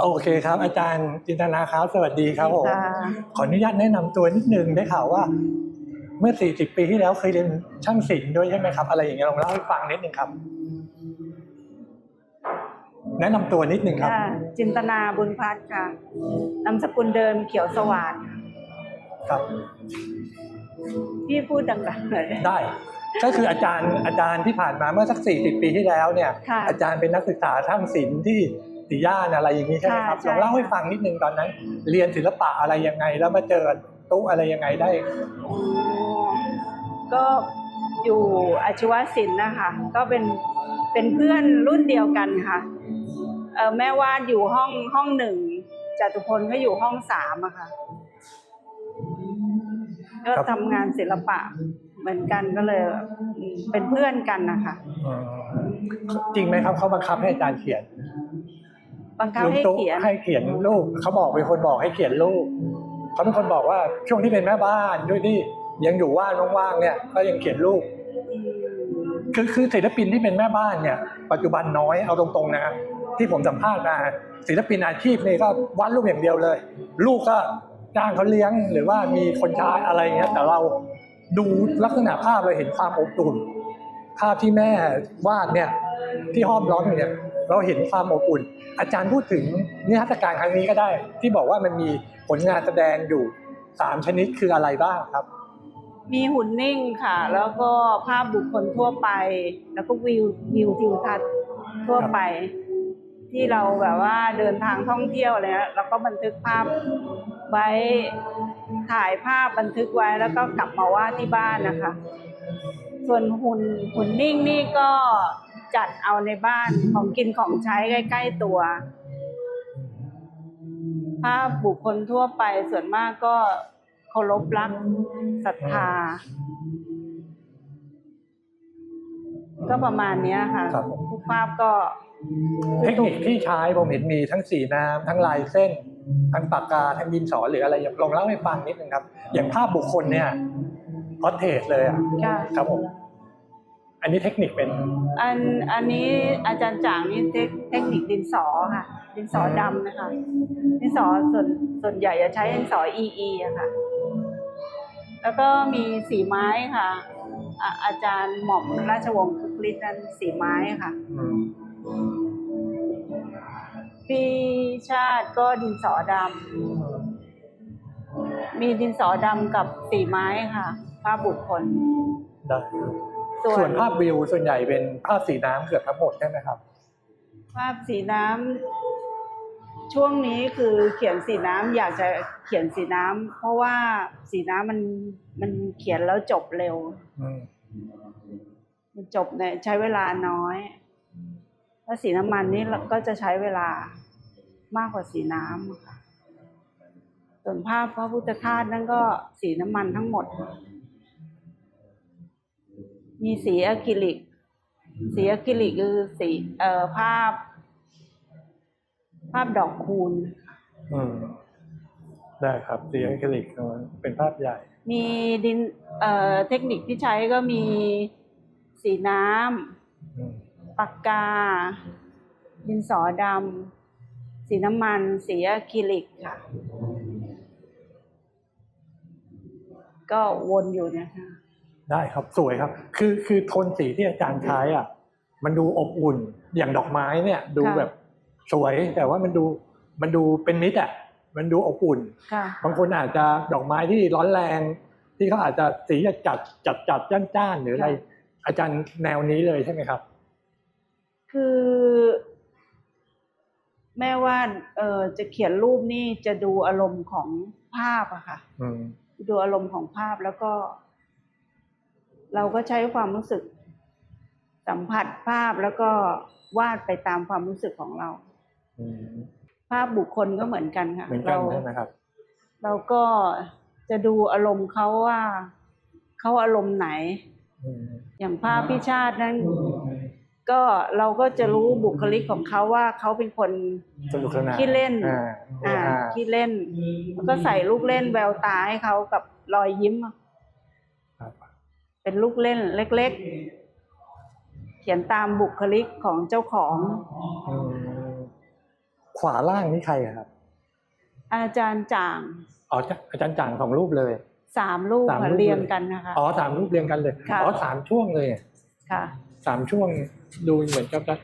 โอเคครับ อาจารย์จินตนาครับสวัสดีครับผมค่ะขออนุญาตแนะนำตัวนิดนึงได้ข่าวว่า เมื่อ 40 ปีที่แล้วเคยเรียนช่างศิลป์ด้วยใช่ไหมครับ อะไรอย่างเงี้ยลองเล่าให้ฟังนิดนึงครับ แนะนำตัวนิดนึงครับค่ะจินตนาบุญพัฒน์ค่ะนามสกุลเดิมเขียวสว่างครับ พี่พูดดังๆเลยได้ก็คืออาจารย์อาจารย์ที่ผ่านมาเมื่อสัก 40 ปีที่แล้วเนี่ยค่ะอาจารย์เป็นนักศึกษาช่างศิลป์ที่ ติย่านอะไรอย่างนี้ใช่ไหมครับค่ะใช่ลองเล่าให้ฟังนิดนึงตอนนั้น เรียนศิลปะอะไรยังไงแล้วมาเจอตู้อะไรยังไงได้อ๋อก็อยู่อาชีวศิลป์นะคะก็เป็นเป็นเพื่อนรุ่นเดียวกันค่ะเออแม่วาดอยู่ห้องห้องหนึ่งจตุพลก็อยู่ห้องสามอะค่ะก็ครับทำงานศิลปะเหมือนกันก็เลยเป็นเพื่อนกันนะคะอืมจริงไหมครับเขาบังคับให้อาจารย์เขียน บังคับลุงให้ตุ๊กเขียนให้เขียนรูปเขาบอกเป็นคนบอกให้เขียนรูปเขาเป็นคนบอกว่าช่วงที่เป็นแม่บ้านด้วยที่ยังอยู่ว่างว่างๆเนี่ยก็ยังเขียนรูปอืมคือคือศิลปินที่เป็นแม่บ้านเนี่ย ปัจจุบันน้อยเอาตรงๆนะที่ผมสัมภาษณ์มาศิลปินอาชีพนี่ก็วาดรูปอย่างเดียวเลย ลูกก็จ้างเขาเลี้ยงหรือว่ามีคนใช้อะไรเงี้ยแต่เราดูลักษณะภาพเราเห็นความอบอุ่นภาพที่แม่วาดเนี่ย ที่ห้อมล้อมอยู่เนี่ย เราเห็นความอบอุ่น อาจารย์พูดถึงนิทรรศการครั้งนี้ก็ได้ ที่บอกว่ามันมีผลงานแสดงอยู่สามชนิดคืออะไรบ้างครับ มีหุ่นนิ่งค่ะ แล้วก็ภาพบุคคลทั่วไป แล้วก็วิววิวทิวทัศน์ทั่วไป ที่เราแบบว่าเดินทางท่องเที่ยวอะไรเงี้ยแล้วก็บันทึกภาพไว้ถ่ายภาพบันทึกไว้แล้วก็กลับมาวาดที่บ้านนะคะ ส่วนหุ่นหุ่นนิ่งนี่ก็ จัดเอาในบ้านของกินของใช้ใกล้ ๆตัวภาพบุคคลทั่วไปส่วนมากก็เคารพรักศรัทธา ก็ประมาณเนี้ยค่ะครับทุกภาพก็เทคนิคที่ใช้ผมเห็นมีทั้งสีน้ำทั้งลายเส้น ทั้งปากกาทั้งดินสอหรืออะไรอย่างลองเล่าให้ฟังนิดนึงครับ อย่างภาพบุคคลเนี่ยพอเทสเลยอะค่ะ ครับผม อันนี้เทคนิคเป็น อันอันนี้อาจารย์จ่างนี่เทคเทคนิคดินสอค่ะ ดินสอดำนะคะ ดินสอส่วนส่วนใหญ่จะใช้ดินสอ EE อะค่ะ แล้วก็มีสีไม้ค่ะอะ อาจารย์หม่อมราชวงศ์คึกฤทธิ์นั้นสีไม้ค่ะปีชาติก็ดินสอดำมีดินสอดำกับสีไม้ค่ะภาพบุคคลได้ครับ ส่วส่วนนภาพวิวส่วนใหญ่เป็นภาพสีน้ำเกือบทั้งหมดใช่ไหมครับ ภาพสีน้ำช่วงนี้คือเขียนสีน้ำอยากจะเขียนสีน้ำเพราะว่าสีน้ำมันมันเขียนแล้วจบเร็ว อืมมันจบเนี่ยใช้เวลาน้อยถ้าสีน้ำมันนี่เราก็จะใช้เวลามากกว่าสีน้ำอะค่ะส่วนภาพพระพุทธทาสนั่นก็สีน้ำมันทั้งหมดค่ะ มีสีอะคริลิก สีอะคริลิกคือสีเอ่อภาพ ภาพดอกคูณ อืม ได้ครับสีอะคริลิกเป็นภาพใหญ่ มีดินเอ่อเทคนิคที่ใช้ก็มีสีน้ำอืมปากกา ดินสอดำสีน้ำมัน สีอะคริลิกค่ะ ก็วนอยู่เนะคะ ได้ครับสวยครับ คือคือโทนสีที่อาจารย์ใช้อะ มันดูอบอุ่นอย่างดอกไม้เนี่ย ดูค่ะ แบบสวยแต่ว่ามันดูมันดูเป็นมิตรอะมันดูอบอุ่น ค่ะ บางคนอาจจะดอกไม้ที่ร้อนแรง ที่เขาอาจจะสีจัดจัดจัดจัดจ้านจ้านๆหรืออะไร ค่ะ อาจารย์แนวนี้เลยใช่ไหมครับ คือ แม่ว่าเออจะเขียนรูปนี่จะดูอารมณ์ของภาพอะค่ะ อืม ดูอารมณ์ของภาพแล้วก็ เราก็ใช้ความรู้สึก สัมผัสภาพแล้วก็วาดไปตามความรู้สึกของเราอืมภาพบุคคลก็เหมือนกันค่ะเหมือนกันเราใช่ไหมครับ เราก็จะดูอารมณ์เขาว่าเขาอารมณ์ไหนอืมอย่างภาพพิชาตินั้น ก็เราก็จะรู้บุคลิกของเขาว่าเขาเป็นคนสนุกสนานขี้เล่นอ่าอ่าอ่าขี้เล่น แล้วก็ใส่ลูกเล่นแววตาให้เขากับรอยยิ้มครับ เป็นลูกเล่นเล็ก ๆ เขียนตามบุคลิกของเจ้าของอืมขวาล่างนี่ใครอะครับ อาจารย์จ่างอ๋ออาจารย์จ่างสองรูปเลยสามรูปสามค่ะรูปเรียงกันนะคะ อ๋อสามรูปเรียงกันเลยค่ะ อ๋อสามช่วงเลยค่ะ สามช่วงดูเหมือนกับจะ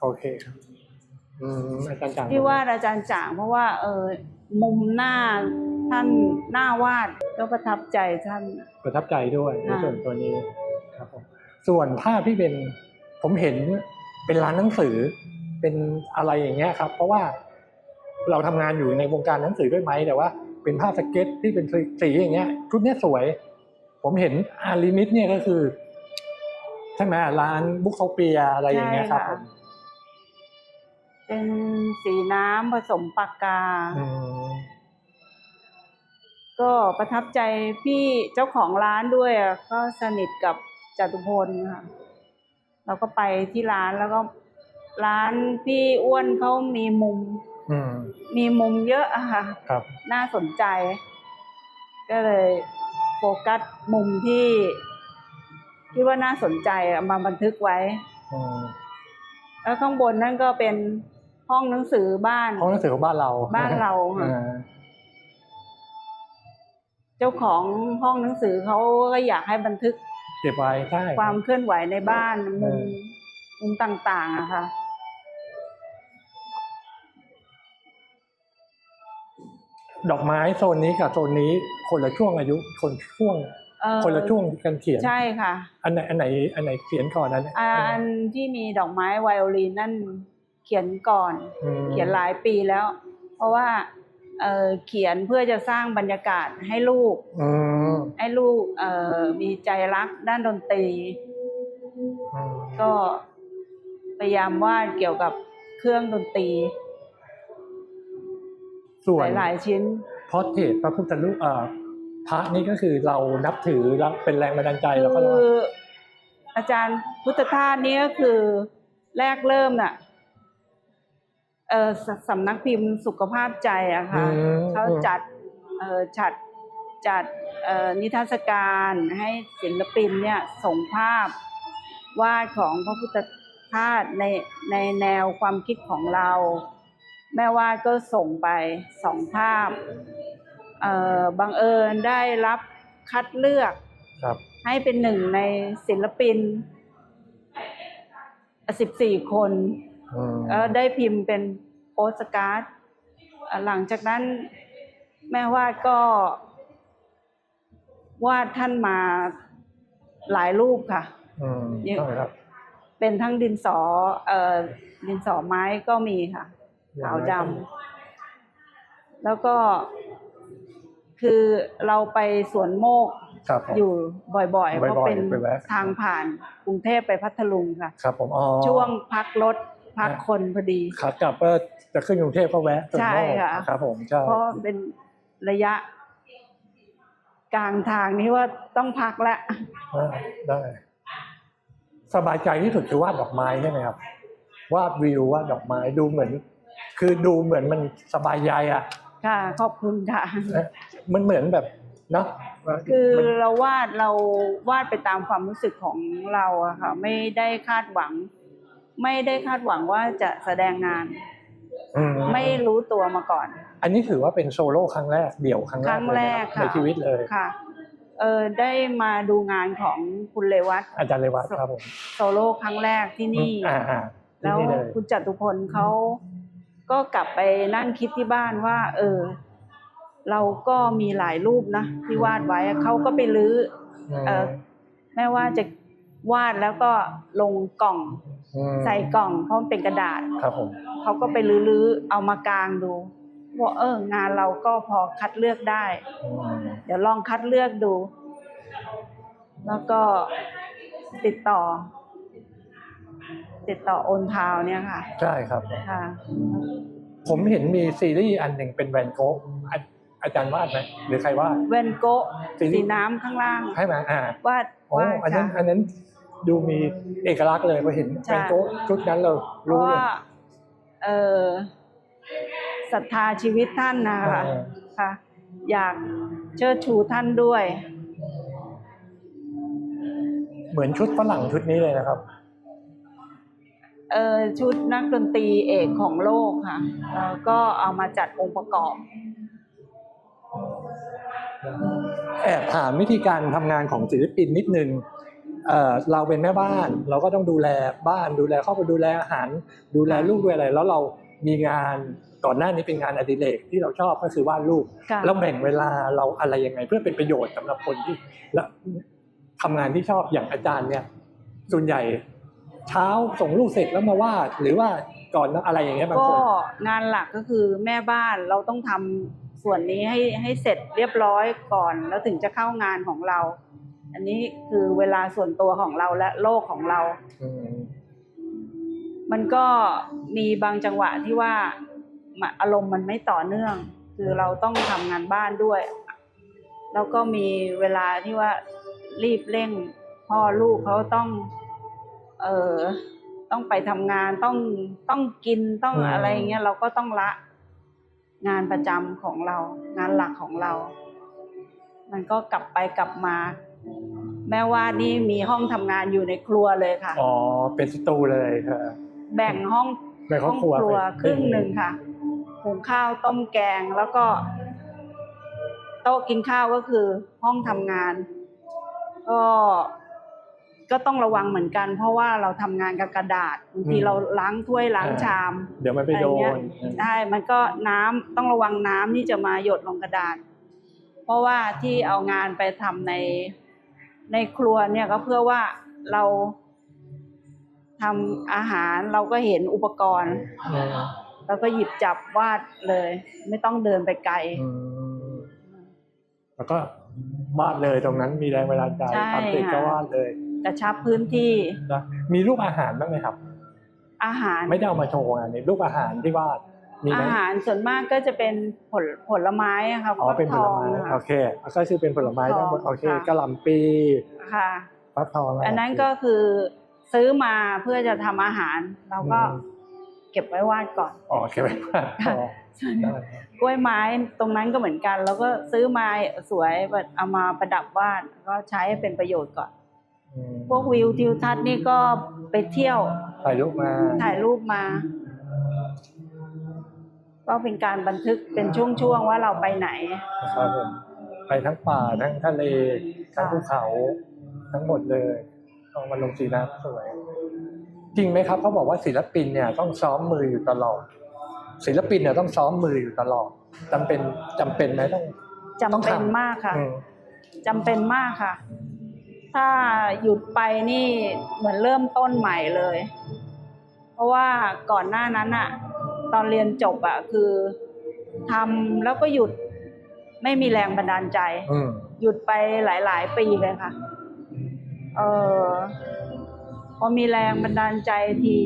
โอเคครับอืมอาจารย์จ่างที่วาดอาจารย์จ่างเพราะว่า เออมุมหน้า ท่านหน้าวาดก็ประทับใจท่าน ประทับใจด้วยในค่ะส่วนตัวนี้ครับผมส่วนภาพที่เป็นผมเห็นเป็นร้านหนังสือเป็นอะไรอย่างเงี้ยครับ เพราะว่าเราทำงานอยู่ในวงการหนังสือด้วยไหมแต่ว่า เป็นภาพสเก็ตที่เป็นสีอย่างเงี้ยชุดเนี้ยสวย ผมเห็นอาลิมิตเนี่ยก็คือใช่ไหมร้านบุ๊กโซเปียอะไรอย่างเงี้ยครับใช่ผค่ะมเป็นสีน้ำผสมปากกาอืม ก็ประทับใจพี่เจ้าของร้านด้วยอะก็สนิทกับจตุพลค่ะเราก็ไปที่ร้านแล้วก็ร้านพี่อ้วนเขามีมุมอืมมีมุมเยอะอะค่ะครับ น่าสนใจ ก็เลยโฟกัสมุมที่ที่ว่าน่าสนใจอะมาบันทึกไว้อืมแล้วข้างบนนั่นก็เป็นห้องหนังสือบ้าน ห้องหนังสือของบ้านเรา บ้านเราค่ะอ่า เจ้าของห้องหนังสือเขาก็อยากให้บันทึกเก็บไว้ใช่ความเคลื่อนไหวในบ้านมุมเออมุมต่างๆอะค่ะ ดอกไม้โซนนี้กับโซนนี้คนละช่วงอายุคนช่วงเอ่อคนละช่วงกันเขียนใช่ค่ะ อันไหนอันไหนอันไหนเขียนก่อนอันไหนอ่าอันที่มีดอกไม้ไวโอลินนั่นเขียนก่อนอืมเขียนหลายปีแล้ว เพราะว่า เอ่อเขียนเพื่อจะสร้างบรรยากาศให้ลูก อืมให้ลูกเอ่อมีใจรักด้านดนตรี อืมก็พยายามวาดเกี่ยวกับเครื่องดนตรีส่วน หลายๆชิ้น พอเทศพระพุทธรูปเอ่อพระนี่ก็คือเรานับถือแล้วเป็นแรงบันดาลใจแล้วก็คืเราออาจารย์พุทธทาสนี่ก็คือแรกเริ่มน่ะ เออสสำนักพิมพ์สุขภาพใจอะค่ะอืม เขาจัดเออจัดจัดเอ่อนิทรรศการให้ศิลปินเนี่ยส่งภาพวาดของพระพุทธทาสในในแนวความคิดของเรา แม่วาดก็ส่งไปสองภาพเอ่อบังเอิญได้รับคัดเลือก ครับ ให้เป็นหนึ่งในศิลปิน 14 คนอืม แล้วได้พิมพ์เป็นโปสการ์ดอ่าหลังจากนั้นแม่วาดก็ วาดท่านมาหลายรูปค่ะอืมเยอะใช่ครับเป็นทั้งดินสอเอ่อดินสอไม้ก็มีค่ะขาวดำแล้วก็คือเราไปสวนโมกครับผมอยู่บ่อยๆเพราะบ่อยๆเป็นไปแวะทางผ่านกรุงเทพไปพัทลุงค่ะ ครับผมอ๋อช่วงพักรถ พักคนพอดี ขากลับก็จะขึ้นกรุงเทพก็แวะสวนใช่โมกค่ะ ครับผมใช่เพราะเป็นระยะ กลางทางนี้ว่าต้องพักแล้วอ่าได้ สบายใจที่สุดคือวาดดอกไม้ใช่ไหมครับ วาดวิววาดดอกไม้ดูเหมือน คือดูเหมือนมันสบายใจอะค่ะ ขอบคุณค่ะ นะมันเหมือนแบบเนาะคือมัน เราวาดเราวาดไปตามความรู้สึกของเราอะค่ะ ไม่ได้คาดหวัง ไม่ได้คาดหวังว่าจะแสดงงาน อืมไม่รู้ตัวมาก่อน อันนี้ถือว่าเป็นโซโล่ครั้งแรกเดี่ยวครั้งแรกครั้งแรกเลยนะค่ะ ในชีวิตเลย ค่ะ เออได้มาดูงานของคุณเลวัตอาจารย์เลวัตครับผมโซโล่ครั้งแรกที่นี่ อ่าอ่าที่แล้วนี่เลย คุณจตุพลเขาก็กลับไปนั่งคิดที่บ้านว่า เออ เราก็มีหลายรูปนะที่วาดไว้เขาก็ไปรื้อเออแม้ว่าจะ วาดแล้วก็ลงกล่องมใส่กล่องเพราะมันเป็นกระดาษ ครับผม เขาก็ไปรื้อๆเอามากางดูว่าเอองานเราก็พอคัดเลือกได้ อืมเดี๋ยวลองคัดเลือกดู แล้วก็ติดต่อ ติดต่อโอนทาวเนี่ยค่ะ ใช่ครับ ค่ะ ผมเห็นมีซีรีส์อันหนึ่งเป็นแวนโก๊ะอาอาจารย์วาดไหมหรือใครวาด เวนโกะสีสีน้ำข้างล่าง ใช่ไหมอ่า วาดโอ้วาดอันนั้นค่ะอันนั้น ดูมีเอกลักษณ์เลยพอเห็นใช่แวนโก๊ะชุดนั้นเราเพรู้ราะเลยว่าเออศรัทธาชีวิตท่านนะคะเออค่ะ อยากเชิดชูท่านด้วย เหมือนชุดฝรั่งชุดนี้เลยนะครับเเออชุดนักดนตรีเอกของโลกค่ะแล้วก็เอามาจัดองค์ประกอบ แอบถามวิธีการทำงานของศิลปินนิดนึง เอ่อเราเป็นแม่บ้านเราก็ต้องดูแลบ้านดูแลครอบครัวดูแลอาหารดูแลลูกด้วยอะไร แล้วเรามีงานก่อนหน้านี้เป็นงานอดิเรกที่เราชอบก็คือวาดรูปค่ะเราแบ่งเวลาเราอะไรยังไง เพื่อเป็นประโยชน์สำหรับคนที่และทำงานที่ชอบอย่างอาจารย์เนี่ย ส่วนใหญ่เช้าส่งลูกเสร็จแล้วมาวาดหรือว่าก่อนอะไรอย่างเงี้ยบางก็คนงานหลักก็คือแม่บ้านเราต้องทำส่วนนี้ให้ให้เสร็จเรียบร้อยก่อน แล้วถึงจะเข้างานของเรา อันนี้คือเวลาส่วนตัวของเราและโลกของเรา อืมมันก็มีบางจังหวะที่ว่ามาอารมณ์มันไม่ต่อเนื่อง คือเราต้องทำงานบ้านด้วย แล้วก็มีเวลาที่ว่ารีบเร่ง พ่อลูกเขาต้อง เออต้องไปทำงานต้องต้องกินต้องอะไรอย่างเงี้ยเราก็ต้องละ งานประจำของเรา งานหลักของเรา มันก็กลับไปกลับมา แม้ว่านี่มีห้องทำงานอยู่ในครัวเลยค่ะ อ๋อ เป็นสตูเลยค่ะ แบ่งห้องแบ่งครห้ออบงครัวครัวเป็นครึ่งหนึ่งค่ะหุงข้าวต้มแกงแล้วก็ โต๊ะกินข้าวก็คือ ห้องทำงาน ก็ก็ต้องระวังเหมือนกัน เพราะว่าเราทำงานกับกระดาษบางทีเราล้างถ้วยล้างชาม เดี๋ยวมันไปโดอะไรเงี้นยใช่ มันก็น้ำต้องระวังน้ำที่จะมาหยดลงกระดาษ เพราะว่าที่เอางานไปทำใน ในครัวเนี่ยก็เพื่อว่าเราทำอาหารเราก็เห็นอุปกรณ์อืมแล้วก็หยิบจับวาดเลย ไม่ต้องเดินไปไกลอืมแล้วก็วาดเลยตรงนั้นมีแรงเวลาใจใช่ทำเสร็จก็ค่ะวาดเลยกระชับพื้นที่นะมีรูปอาหารบ้างไหมครับ อาหารไม่ได้เอามาโชว์อะนี่รูปอาหารที่วาด มีไหมอาหารส่วนมากก็จะเป็นผลผลไม้อะค่ะอ๋อเป็นผลไม้ฟักทองโอเคก็คือเป็นผลไม้ฟักททั้องงหมดโอเคค่ะ กะหล่ำปีค่ะ ฟักทองะไรอันนั้นก็คือซื้อมาเพื่อจะทำอาหารเราก็เก็บไว้วาดก่อน อ๋อโอเคไหมอ๋อได้กล้วยไม้ตรงนั้นก็เหมือนกัน แล้วก็ซื้อมาสวยแบบเอามาประดับวาดก็ใช้ให้เป็นประโยชน์ก่อน อืมพวกวิวทิวทัศน์นี่ก็ไปเที่ยวถ่ายรูปมาถ่ายรูปมา ก็เป็นการบันทึกเป็นช่วงๆว่าเราไปไหนนะครับผมไปทั้งป่าทั้งทะเลทั้งภูเขาทั้งหมดเลยเอามาลงสีน้ำสวย จริงไหมครับเขาบอกว่าศิลปินเนี่ยต้องซ้อมมืออยู่ตลอด ศิลปินเนี่ยต้องซ้อมมืออยู่ตลอดจำเป็นจำเป็นไหมต้องจำต้องเป็นทำมากค่ะอืมจำเป็นมากค่ะ ถ้าหยุดไปนี่เหมือนเริ่มต้นใหม่เลย เพราะว่าก่อนหน้านั้นอะ ตอนเรียนจบอะคือทำแล้วก็หยุดไม่มีแรงบันดาลใจ อืมหยุดไปหลาย ๆ ปีเลยค่ะ เออพอมีแรงบันดาลใจที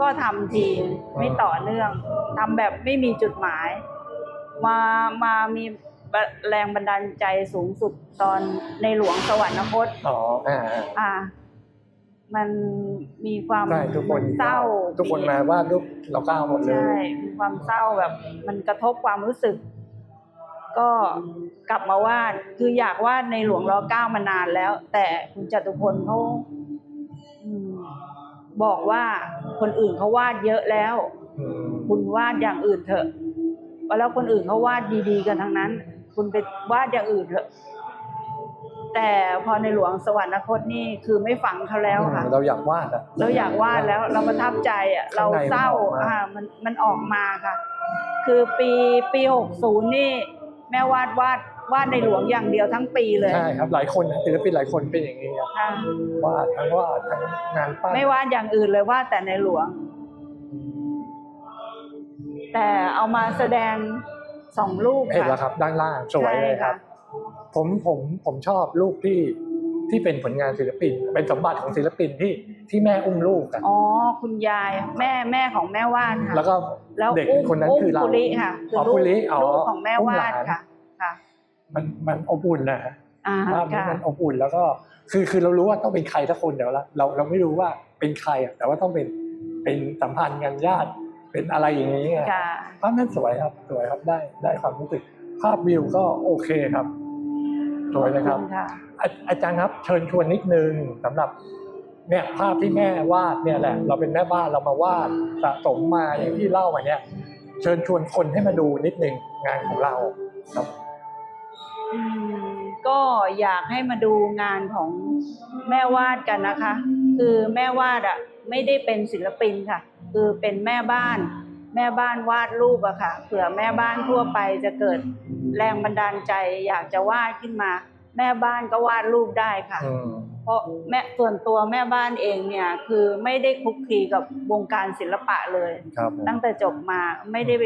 ก็ทำทีไม่ต่อเนื่องทำแบบไม่มีจุดหมาย มามามีแรงบันดาลใจสูงสุดตอนในหลวงสวรรคต อ๋ออ่าอ่า มันมีความใช่ทุกคนเศร้าทุกคนมาวาดรูปเราก้าวหมดเลยใช่มีความเศร้าแบบ มันกระทบความรู้สึก ก็กลับมาวาดคืออยากวาดในหลวงรอเก้ามานานแล้ว แต่คุณจตุพลเขาอืมบอกว่าคนอื่นเขาวาดเยอะแล้วอืมคุณวาดอย่างอื่นเถอะแล้วคนอื่นเขาวาดดีๆกันทั้งนั้น คุณไปวาดอย่างอื่นเถอะ แต่พอในหลวงสวรรคตนี่คือไม่ฝังเขาแล้วค่ะ เราอยากวาดอะเราอยากวาดแล้วเราประทับใจอะข้าเรางในมันเศร้าออกมาอ่ามันมันออกมาค่ะ คือปีปีหกศูนย์นี่ แม่วาดวาดวาดในหลวงอย่างเดียวทั้งปีเลยใช่ครับหลายคนนะศิลปินหลายคนเป็นอย่างนี้ครับค่ะวาดทั้งวาดทั้งงานปั้นไม่วาดอย่างอื่นเลยวาดแต่ในหลวง แต่เอามาแสดงสองรูปเห็นค่ะแล้วครับ ด้านล่างสวยเลยครับใช่ะ ผมผมผมชอบรูปที่ที่เป็นผลงานศิลปิน เป็นสมบัติของศิลปินที่ที่แม่อุ้มลูกกันอ๋อคุณยายแม่แม่ของแม่วาดค่ะแล้วก็แล้วเด็กอุ้มคนนั้นอุ้มคือเราปุริค่ะคืออ๋อลูปุกริอ๋อลูกของแม่อุ้มวาหลาดนค่ะค่ะ มันมันอบอุ่นนะฮะอ่าภาพนี้ค่ะมันอบอุ่นแล้วก็คือคือเรารู้ว่าต้องเป็นใครสักคนเดี๋ยวละเราเราไม่รู้ว่าเป็นใครอะแต่ว่าต้องเป็นเป็นสัมพันธ์กันญาติเป็นอะไรอย่างนี้ไงค่ะภาพนั้นสวยครับสวยครับได้ได้ความรู้สึกภาพวิวก็โอเคครับ สวยนะครับขอณค่ะอาอาจารย์ครับเชิญชวนนิดนึงสำหรับเนี่ยภาพที่แม่วาดเนี่ยแหละ เราเป็นแม่บ้านเรามาวาดสะสมมาอย่างที่เล่ามาเนี่ยเชิญชวนคนให้มาดูนิดนึงงานของเราครับอืมก็อยากให้มาดูงานของแม่วาดกันนะคะ คือแม่วาดอะไม่ได้เป็นศิลปินค่ะ คือเป็นแม่บ้าน แม่บ้านวาดรูปอะค่ะ เผื่อแม่บ้านทั่วไปจะเกิดแรงบันดาลใจ อยากจะวาดขึ้นมา แม่บ้านก็วาดรูปได้ค่ะอืมเพราะแม่ส่วนตัวแม่บ้านเองเนี่ยคือไม่ได้คลุกคลีกับวงการศิลปะเลย ครับผมตั้งแต่จบมาไม่ได้ไป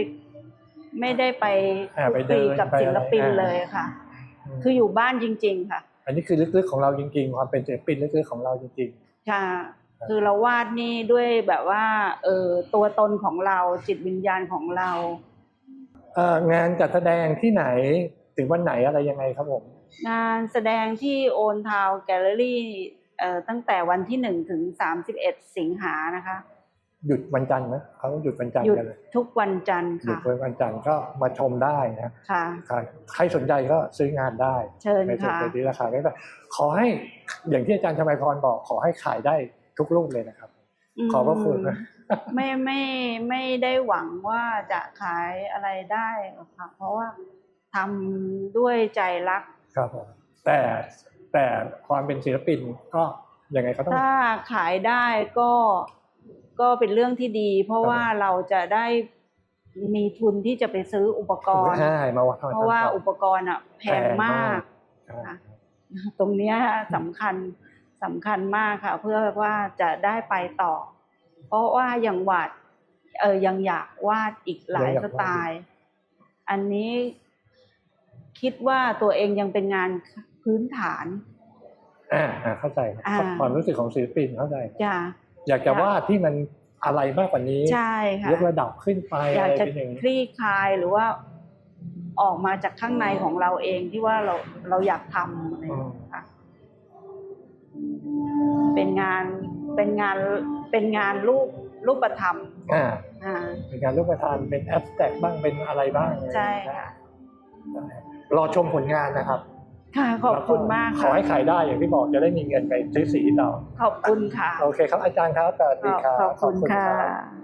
ไม่ได้ไปอ่าคไปลุกเดิคนลีกับไปศิลปินอะไรอ่าเลยค่ะมคืออยู่บ้านจริง ๆ ค่ะ อันนี้คือลึกๆของเราจริงๆ ความเป็นศิลปินลึกๆของเราจริงค่ะ คือเราวาดนี่ด้วยแบบว่า เออตัวตนของเราจิตวิญญาณของเราๆเอ่องานจัดแสดงที่ไหนถึงวันไหนอะไรยังไงครับผม งานแสดงที่โอนทาวแกลเลอรี่เอ่อตั้งแต่วันที่หนึ่งถึงสามสิบเอ็ดสิงหานะคะ หยุดวันจันทร์ไหมเขาหยุดวันจันทหยุร์ดกันเลยทุกวันจันทร์หยุดค่ะวันจันทร์ก็มาชมได้นะค่ะใครใครสนใจก็ซื้องานได้เชิญไม่ถูกค่ะไปที่ราคาได้แต่ขอให้อย่างที่อาจารย์ชมัยพรบอกขอให้ขายได้ ทุกรูปเลยนะครับ ขอบพระคุณนะไม่ไม่ไม่ได้หวังว่าจะขายอะไรได้หรอกค่ะเพราะว่าทำด้วยใจรัก ครับผมแต่แต่ความเป็นศิลปินก็ยังไงก็ต้องถ้าขายได้ก็ก็เป็นเรื่องที่ดี เพราะครับว่าเราจะได้มีทุนที่จะไปซื้ออุปกรณ์ใช่มาวัดเพราะว่าอุปกรณ์อะแพงมากใช่ค่ะตรงเนี้ยสำคัญ สำคัญมากค่ะ เพื่อว่าจะได้ไปต่อ เพราะว่ายังวาดเออยังอยากวาดอีกหลายสไตล์ อันนี้คิดว่าตัวเองยังเป็นงานพื้นฐาน อ่าอ่าเข้าใจอ่าความรู้สึกของศิลปินเข้าใจจะอยากจะวาดที่มันอะไรมากกว่านี้ใช่ค่ะยกระดับขึ้นไปอยากอะไรจะเป็นอย่างนี้คลี่คลายหรือว่าออกมาจากข้างในของเราเองที่ว่าเราเราอยากทำอะไรอย่างเงี้ยค่ะ เป็นงานเป็นงานเป็นงานรูปรูปธรรมอ่าอ่าเป็นการรูปธรรมเป็นแอปแตกบ้างเป็นอะไรบ้างใช่ค่ะรอชมผลงานนะครับ ค่ะขอบคุณมากขอค่ะให้ขายได้อย่างที่บอกจะได้มีเงินไปซื้อสีต่อขอบคุณค่ะ โอเคครับอาจารย์ครับสวัสดีครับขอบคุณรัค่ะบ